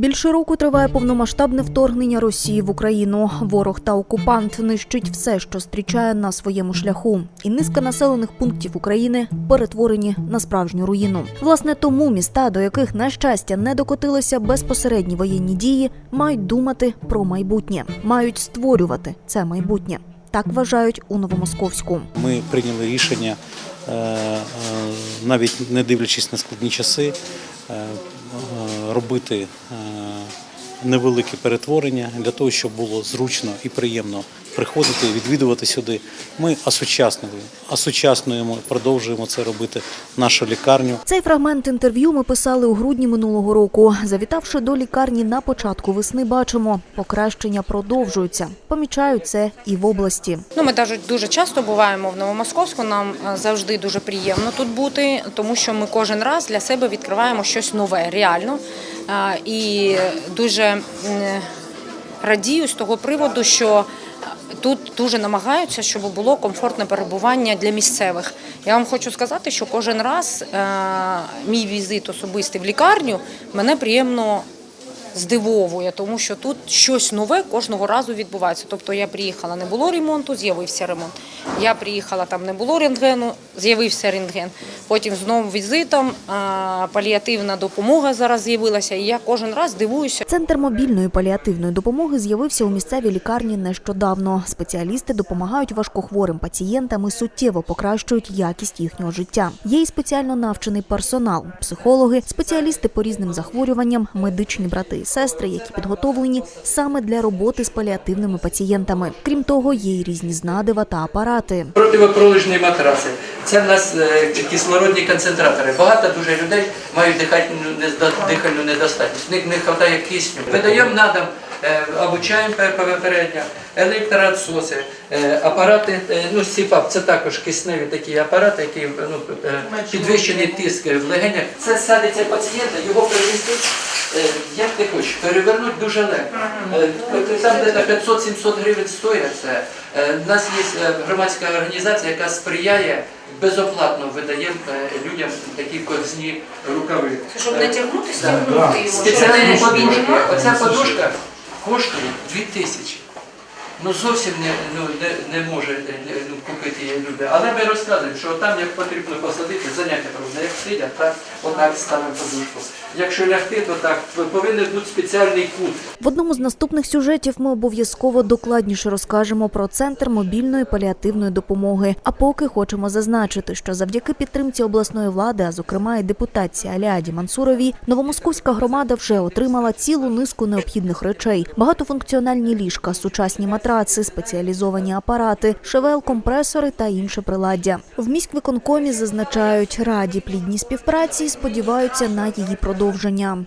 Більше року триває повномасштабне вторгнення Росії в Україну. Ворог та окупант нищить все, що зустрічає на своєму шляху, і низка населених пунктів України перетворені на справжню руїну. Власне, тому міста, до яких на щастя не докотилися безпосередні воєнні дії, мають думати про майбутнє, мають створювати це майбутнє. Так вважають у Новомосковську. Ми прийняли рішення, е, е, навіть не дивлячись на складні часи, е, робити невеликі невелике перетворення для того, щоб було зручно і приємно приходити, відвідувати сюди. Ми осучаснили, осучаснюємо, продовжуємо це робити нашу лікарню. Цей фрагмент інтерв'ю ми писали у грудні минулого року. Завітавши до лікарні на початку весни, бачимо, покращення продовжуються. Помічають це і в області. Ну, ми навіть дуже часто буваємо в Новомосковську. Нам завжди дуже приємно тут бути, тому що ми кожен раз для себе відкриваємо щось нове, реально. І дуже радію з того приводу, що тут дуже намагаються, щоб було комфортне перебування для місцевих. Я вам хочу сказати, що кожен раз е, мій візит особистий в лікарню мене приємно здивовує, тому що тут щось нове кожного разу відбувається. Тобто я приїхала, не було ремонту, з'явився ремонт. Я приїхала, там не було рентгену, з'явився рентген. Потім знову візитом паліативна допомога зараз з'явилася, і я кожен раз дивуюся. Центр мобільної паліативної допомоги з'явився у місцевій лікарні нещодавно. Спеціалісти допомагають важкохворим пацієнтам і суттєво покращують якість їхнього життя. Є й спеціально навчений персонал, психологи, спеціалісти по різним захворюванням, медичні брати і сестри, які підготовлені саме для роботи з паліативними пацієнтами. Крім того, є й різні знадива та апарати. Противопролежні матраси. Це в нас е, кислородні концентратори. Багато дуже людей мають дихальну, недо- дихальну недостатність. В них не вистачає кисню. Видаємо на дом, е, обучаємо пе- попередньо, електроотсоси, е, апарати, ну СІПАП, це також кисневі такі апарати, які ну, підвищений тиск в легенях. Це садиться пацієнта, його е, як ти хочеш, перевернути дуже легко. Е, Там де на 500-700 гривень стоїть це. Е, У нас є е, громадська організація, яка сприяє безоплатно видає е, людям такі ковзні рукави. Щоб не тягнути, Да. стягнути його. Спеціальні подушки. Оця подушка коштує 2 тисячі. Ну зовсім не, ну, не, не може е, ну, купити її люди. Але ми розказуємо, що там як потрібно посадити, заняття проводити. Як сидять, так, отак ставимо подушку. Якщо лягти, то так повинен бути спеціальний кут. В одному з наступних сюжетів ми обов'язково докладніше розкажемо про центр мобільної паліативної допомоги. А поки хочемо зазначити, що завдяки підтримці обласної влади, а зокрема і депутації Аліаді Мансуровій, новомосковська громада вже отримала цілу низку необхідних речей: багатофункціональні ліжка, сучасні матраци, спеціалізовані апарати, ШВЛ, компресори та інше приладдя. В міськвиконкомі зазначають раді плідні співпраці і сподіваються на її продовження.